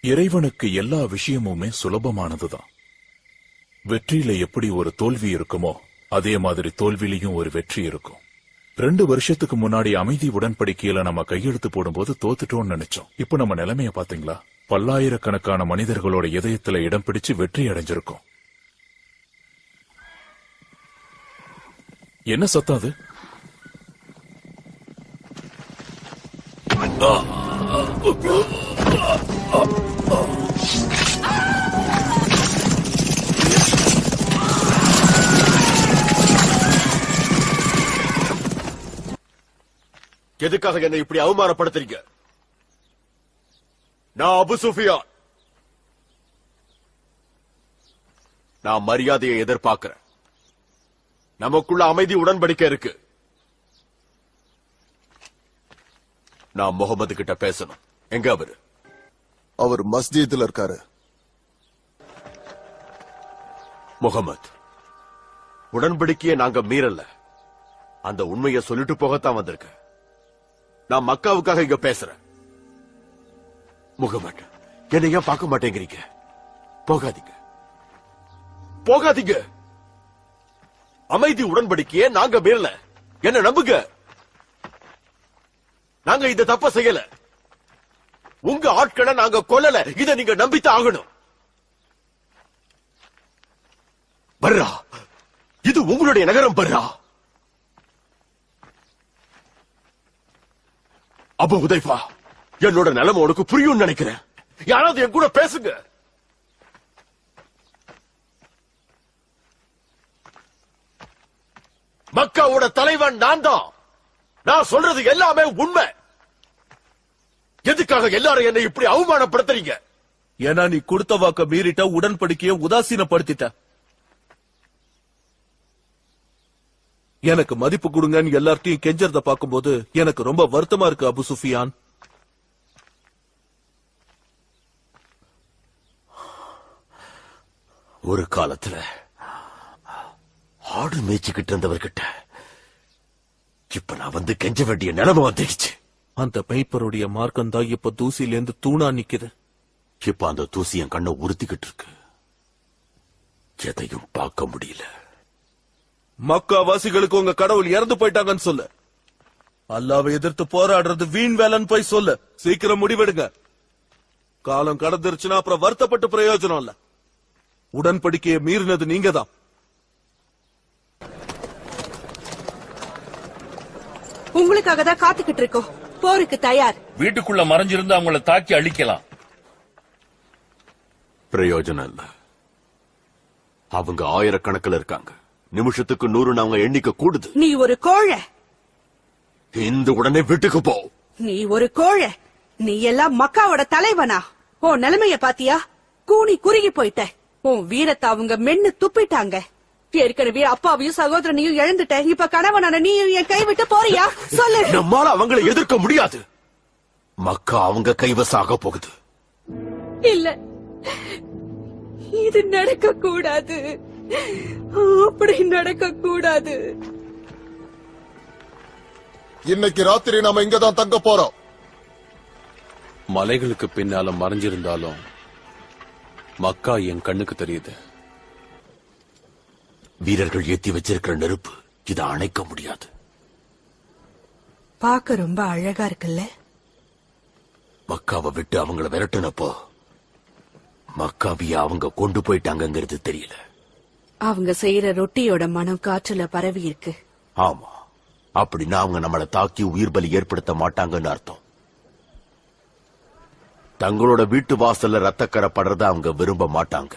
இறைவனுக்கு எல்லா விஷயமுமே சுலபமானதுதான். வெற்றியில எப்படி ஒரு தோல்வி இருக்குமோ அதே மாதிரி தோல்வியிலையும் ஒரு வெற்றி இருக்கும். ரெண்டு வருஷத்துக்கு முன்னாடி அமைதி உடன்படிக்கையில நம்ம கையெழுத்து போடும்போது தோத்துட்டோம்னு நினைச்சோம். இப்ப நம்ம நிலைமைய பாத்தீங்களா? பல்லாயிரக்கணக்கான மனிதர்களோட இதயத்துல இடம் பிடிச்சு வெற்றி அடைஞ்சிருக்கோம். என்ன சத்தம் அது? எதுக்காக என்னை இப்படி அவமானப்படுத்துறீங்க? நான் அபு சுஃபியான். நான் மரியாதையை எதிர்பார்க்கிறேன். நமக்குள்ள அமைதி உடன்படிக்கை இருக்கு. நான் முகமது கிட்ட பேசணும். எங்க அவரு? அவர் மஸ்ஜித்ல இருக்காரு. முகமது உடன்படிக்கையை நாங்க மீறல. அந்த உண்மையை சொல்லிட்டு போகத்தான் வந்திருக்க. நான் மக்காவுக்காக இங்க பேசுறேன். முகமது என்னை ஏன் பார்க்க மாட்டேங்கிறீங்க? போகாதீங்க. போகாதீங்க. அமைதி உடன்படிக்கையே நாங்க மீறல என்ன நம்புங்க? நாங்க இந்த தப்ப செய்யல. உங்க ஆட்களை நாங்க கொல்லல. இத நீங்க நம்பித்தான் ஆகணும். பர்ரா இது உங்களுடைய நகரம் பர்ரா. அப்ப உதைஃபா என்னோட நிலைமை உனக்கு புரியும் நினைக்கிறேன். யாராவது என் கூட பேசுங்க. மக்காவோட தலைவன் நான் தான். நான் சொல்றது எல்லாமே உண்மை. எதுக்காக எல்லாரும் என்னை இப்படி அவமானப்படுத்துறீங்க? ஏன்னா நீ கொடுத்த வாக்க மீறிட்ட உடன்படிக்கையை உதாசீனப்படுத்திட்ட. எனக்கு மதிப்பு கொடுங்கன்னு எல்லார்ட்டையும் கெஞ்சறத பாக்கும்போது எனக்கு ரொம்ப வருத்தமா இருக்கு அபு சுஃபியான். ஒரு காலத்துல ஆடு மேய்ச்சிக்கிட்டு இருந்தவர்கிட்ட இப்ப நான் வந்து கெஞ்ச வேண்டிய நிலைமை வந்துடுச்சு. அந்த மெய்ப்பருடைய மார்க்கம் தான் இப்ப தூசில இருந்து தூணா நிக்குது. இப்ப அந்த தூசி என் கண்ணை உறுத்திக்கிட்டு இருக்கு. எதையும் பார்க்க முடியல. மக்கா வாசிகளுக்கு உங்க கடவுள் இறந்து போயிட்டாங்கன்னு சொல்லு. அல்லாவை எதிர்த்து போராடுறது வீண் வேலைன்னு போய் சொல்லு. சீக்கிரம் முடிவெடுங்க. காலம் கடந்துருச்சுன்னா அப்புறம் வருத்தப்பட்டு பிரயோஜனம் இல்ல. உடன்படிக்கையை மீறினது நீங்க தான் உங்களுக்காக தான் காத்துக்கிட்டு இருக்கோம். போருக்கு தயார். வீட்டுக்குள்ள மறைஞ்சிருந்து அவங்கள தாக்கி அழிக்கலாம். பிரயோஜனம் இல்ல. அவங்க ஆயிரக்கணக்கில் இருக்காங்க. நிமிஷத்துக்கு நூறு அவங்க எண்ணிக்கை கூடுது. நீ ஒரு கோழை. இந்த உடனே வீட்டுக்கு போ. நீ ஒரு கோழை. நீ எல்லாம் மக்காவோட தலைவனா. உன் நிலைமைய பாத்தியா? கூனி குறுகி போயிட்ட. உன் வீரத்தை அவங்க மென்னு துப்பிட்டாங்க. ஏற்கனவே அப்பாவையும் சகோதரனையும் இழந்துட்ட. இப்ப கணவனான நீயும் என் கைவிட்டு போறியா? சொல்லு. நம்மால அவங்களை எதிர்க்க முடியாது. மக்கா அவங்க கைவசாக போகுது. இல்ல. இது நடக்க கூடாது அப்படி நடக்க கூடாது இன்னைக்கு ராத்திரி நாம இங்கதான் தங்க போறோம். மலைகளுக்கு பின்னால மறைஞ்சிருந்தாலும் மக்கா என் கண்ணுக்கு தெரியுது. வீரர்கள் ஏத்தி வச்சிருக்கிற நெருப்பு இதை அணைக்க முடியாது. பாக்க ரொம்ப அழகா இருக்குல்ல? மக்காவை விட்டு அவங்கள விரட்டுனப்போ மக்காவிய அவங்க கொண்டு போயிட்டாங்கங்கிறது தெரியல. அவங்க செய்யற ரொட்டியோட மனம் காற்றுல பரவி இருக்கு. ஆமா. அப்படின்னா அவங்க நம்மளை தாக்கி உயிர் பலி ஏற்படுத்த மாட்டாங்கன்னு அர்த்தம். தங்களோட வீட்டு வாசல்ல ரத்தக்கரை படுறத அவங்க விரும்ப மாட்டாங்க.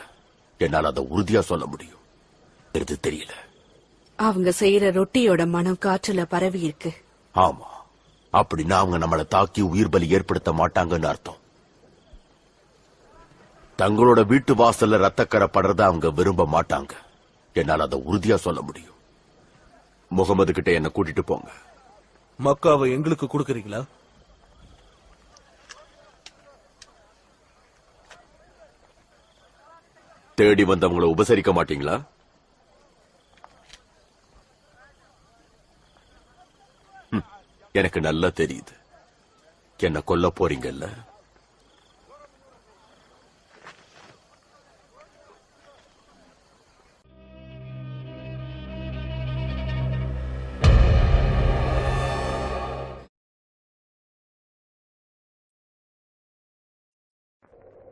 என்னால அதை உறுதியா சொல்ல முடியும். இது தெரியல. அவங்க செய்யற ரொட்டியோட மனம் காற்றுல பரவி இருக்கு. ஆமா. அப்படின்னா அவங்க நம்மளை தாக்கி உயிர் பலி ஏற்படுத்த மாட்டாங்கன்னு அர்த்தம். தங்களோட வீட்டு வாசல்ல ரத்தக்கரை படுறத அவங்க விரும்ப மாட்டாங்க. என்னால அதை உறுதியா சொல்ல முடியும். முகமது கிட்ட என்ன கூட்டிட்டு போங்க. மக்காவை எங்களுக்கு கொடுக்கறீங்களா? தேடி வந்தவங்கள உபசரிக்க மாட்டீங்களா? எனக்கு நல்லா தெரியுது. என்ன கொல்ல போறீங்கல்ல?